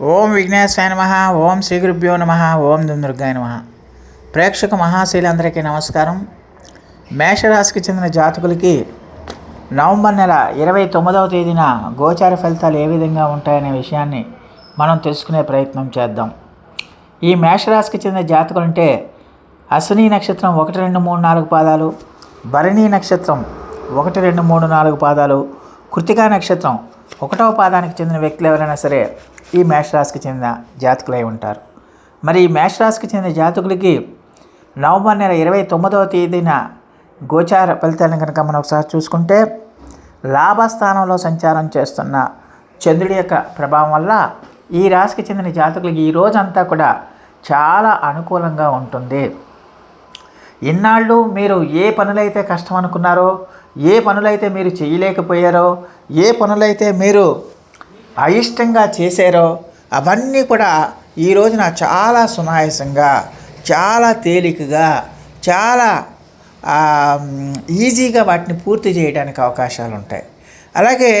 ఓం విఘ్నేశాయ నమ ఓం శ్రీ గురుభ్యో నమ ఓం దుర్గాయ నమ. ప్రేక్షక మహాశీలందరికీ నమస్కారం. మేషరాశికి చెందిన జాతకులకి నవంబర్ నెల ఇరవై తొమ్మిదవ తేదీన గోచార ఫలితాలు ఏ విధంగా ఉంటాయనే విషయాన్ని మనం తెలుసుకునే ప్రయత్నం చేద్దాం. ఈ మేషరాశికి చెందిన జాతకులు అంటే అశ్విని నక్షత్రం ఒకటి రెండు మూడు నాలుగు పాదాలు భరణి నక్షత్రం ఒకటి రెండు మూడు నాలుగు పాదాలు కృతికా నక్షత్రం ఒకటవ పాదానికి చెందిన వ్యక్తులు ఎవరైనా సరే ఈ మేషరాశికి చెందిన జాతకులై ఉంటారు. మరి ఈ మేషరాశికి చెందిన జాతకులకి నవంబర్ నెల ఇరవై తొమ్మిదవ తేదీన గోచార ఫలితాలను కనుక మనం ఒకసారి చూసుకుంటే లాభస్థానంలో సంచారం చేస్తున్న చంద్రుడి యొక్క ప్రభావం వల్ల ఈ రాశికి చెందిన జాతకులకి ఈ రోజంతా కూడా చాలా అనుకూలంగా ఉంటుంది. ఇన్నాళ్ళు మీరు ఏ పనులైతే కష్టం అనుకున్నారో ఏ పనులైతే మీరు చేయలేకపోయారో ఏ పనులైతే మీరు అయిష్టంగా చేశారో అవన్నీ కూడా ఈ రోజున చాలా సునాయాసంగా చాలా తేలికగా చాలా ఈజీగా వాటిని పూర్తి చేయడానికి అవకాశాలు ఉంటాయి అలాగే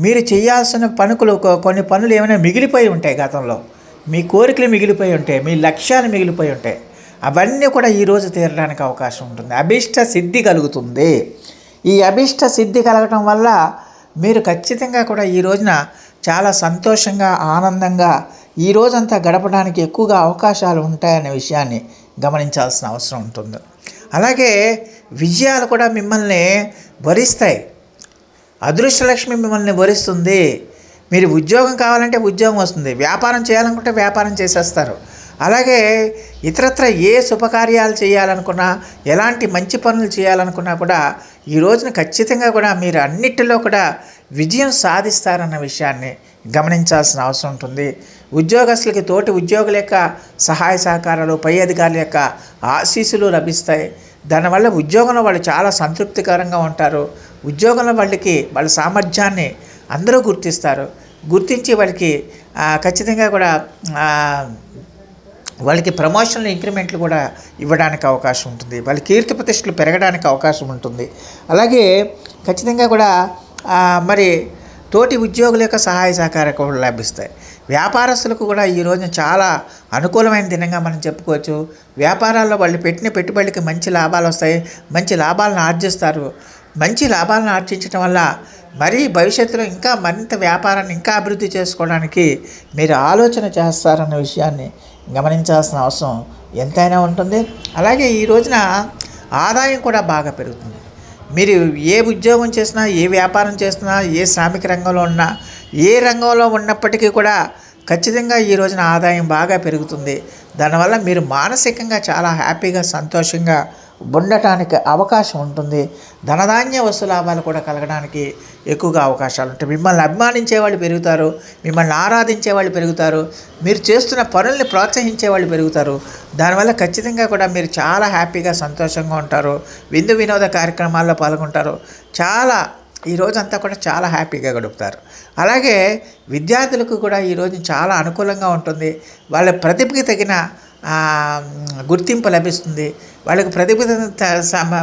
మీరు చేయాల్సిన పనుకులు కొన్ని పనులు ఏమైనా మిగిలిపోయి ఉంటాయి గతంలో. మీ కోరికలు మిగిలిపోయి ఉంటాయి మీ లక్ష్యాలు మిగిలిపోయి ఉంటాయి. అవన్నీ కూడా ఈరోజు తీరడానికి అవకాశం ఉంటుంది. అభిష్ట సిద్ధి కలుగుతుంది. ఈ అభిష్ట సిద్ధి కలగటం వల్ల మీరు ఖచ్చితంగా కూడా ఈ రోజున చాలా సంతోషంగా ఆనందంగా ఈ రోజంతా గడపడానికి ఎక్కువగా అవకాశాలు ఉంటాయనే విషయాన్ని గమనించాల్సిన అవసరం ఉంటుంది. అలాగే విజయాలు కూడా మిమ్మల్ని భరిస్తాయి అదృష్టలక్ష్మి మిమ్మల్ని భరిస్తుంది మీరు ఉద్యోగం కావాలంటే ఉద్యోగం వస్తుంది. వ్యాపారం చేయాలనుకుంటే వ్యాపారం చేసేస్తారు. అలాగే ఇతరత్ర ఏ శుభకార్యాలు చేయాలనుకున్నా ఎలాంటి మంచి పనులు చేయాలనుకున్నా కూడా ఈ రోజున ఖచ్చితంగా కూడా మీరు అన్నిటిలో కూడా విజయం సాధిస్తారన్న విషయాన్ని గమనించాల్సిన అవసరం ఉంటుంది. ఉద్యోగస్తులకి తోటి ఉద్యోగుల యొక్క సహాయ సహకారాలు పై అధికారుల యొక్క ఆశీస్సులు లభిస్తాయి. దానివల్ల ఉద్యోగంలో వాళ్ళు చాలా సంతృప్తికరంగా ఉంటారు. ఉద్యోగంలో వాళ్ళకి వాళ్ళ సామర్థ్యాన్ని అందరూ గుర్తిస్తారు. గుర్తించి వాళ్ళకి ఖచ్చితంగా కూడా వాళ్ళకి ప్రమోషన్లు ఇంక్రిమెంట్లు కూడా ఇవ్వడానికి అవకాశం ఉంటుంది. వాళ్ళ కీర్తి ప్రతిష్టలు పెరగడానికి అవకాశం ఉంటుంది. అలాగే ఖచ్చితంగా కూడా మరి తోటి ఉద్యోగుల యొక్క సహాయ సహకారం కూడా లభిస్తాయి. వ్యాపారస్తులకు కూడా ఈ రోజున చాలా అనుకూలమైన దినంగా మనం చెప్పుకోవచ్చు. వ్యాపారాల్లో వాళ్ళు పెట్టిన పెట్టుబడికి మంచి లాభాలు వస్తాయి. మంచి లాభాలను ఆర్జిస్తారు. మంచి లాభాలను ఆర్జించడం వల్ల మరీ భవిష్యత్తులో ఇంకా మరింత వ్యాపారాన్ని ఇంకా అభివృద్ధి చేసుకోవడానికి మీరు ఆలోచన చేస్తారన్న విషయాన్ని గమనించాల్సిన అవసరం ఎంతైనా ఉంటుంది. అలాగే ఈ రోజున ఆదాయం కూడా బాగా పెరుగుతుంది. మీరు ఏ ఉద్యోగం చేసినా ఏ వ్యాపారం చేసినా ఏ శ్రామిక రంగంలో ఉన్నా ఏ రంగంలో ఉన్నప్పటికీ కూడా ఖచ్చితంగా ఈ రోజున ఆదాయం బాగా పెరుగుతుంది. దానివల్ల మీరు మానసికంగా చాలా హ్యాపీగా సంతోషంగా ఉండటానికి అవకాశం ఉంటుంది. ధనధాన్య వస్తు లాభాలు కూడా కలగడానికి ఎక్కువగా అవకాశాలు ఉంటాయి. మిమ్మల్ని అభిమానించే వాళ్ళు పెరుగుతారు మిమ్మల్ని ఆరాధించే వాళ్ళు పెరుగుతారు మీరు చేస్తున్న పనుల్ని ప్రోత్సహించే వాళ్ళు పెరుగుతారు. దానివల్ల ఖచ్చితంగా కూడా మీరు చాలా హ్యాపీగా సంతోషంగా ఉంటారు. విందు వినోద కార్యక్రమాల్లో పాల్గొంటారు. చాలా ఈ రోజంతా కూడా చాలా హ్యాపీగా గడుపుతారు. అలాగే విద్యార్థులకు కూడా ఈ రోజు చాలా అనుకూలంగా ఉంటుంది. వాళ్ళ ప్రతిభకి తగిన గుర్తింపు లభిస్తుంది. వాళ్ళకి ప్రతిభ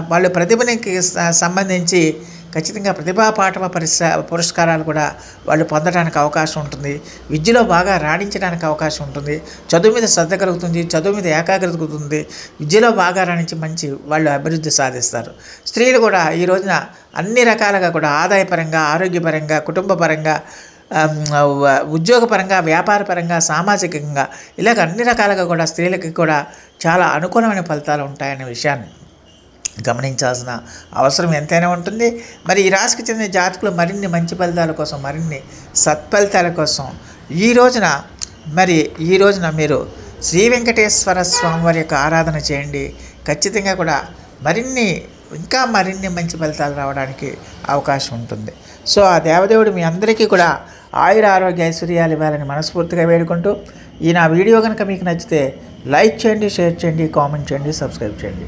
వాళ్ళ ప్రతిభకి సంబంధించి ఖచ్చితంగా ప్రతిభా పాఠవ పరిస పురస్కారాలు కూడా వాళ్ళు పొందడానికి అవకాశం ఉంటుంది. విద్యలో బాగా రాణించడానికి అవకాశం ఉంటుంది. చదువు మీద శ్రద్ధ కలుగుతుంది. చదువు మీద ఏకాగ్రత కలుగుతుంది. విద్యలో బాగా రాణించి మంచి వాళ్ళు అభివృద్ధి సాధిస్తారు. స్త్రీలు కూడా ఈ రోజున అన్ని రకాలుగా కూడా ఆదాయపరంగా ఆరోగ్యపరంగా కుటుంబపరంగా ఉద్యోగపరంగా వ్యాపారపరంగా సామాజికంగా ఇలాగ అన్ని రకాలుగా కూడా స్త్రీలకి కూడా చాలా అనుకూలమైన ఫలితాలు ఉంటాయనే విషయాన్ని గమనించాల్సిన అవసరం ఎంతైనా ఉంటుంది. మరి ఈ రాశికి చెందిన జాతకులు మరిన్ని మంచి ఫలితాల కోసం మరిన్ని సత్ఫలితాల కోసం ఈ రోజున మరి ఈ రోజున మీరు శ్రీ వెంకటేశ్వర స్వామి వారి యొక్క ఆరాధన చేయండి. ఖచ్చితంగా కూడా మరిన్ని ఇంకా మరిన్ని మంచి ఫలితాలు రావడానికి అవకాశం ఉంటుంది. సో ఆ దేవదేవుడు మీ అందరికీ కూడా ఆయుర ఆరోగ్య ఐశ్వర్యాలు ఇవ్వాలని మనస్ఫూర్తిగా వేడుకుంటూ ఈ నా వీడియో కనుక మీకు నచ్చితే లైక్ చేయండి షేర్ చేయండి కామెంట్ చేయండి సబ్స్క్రైబ్ చేయండి.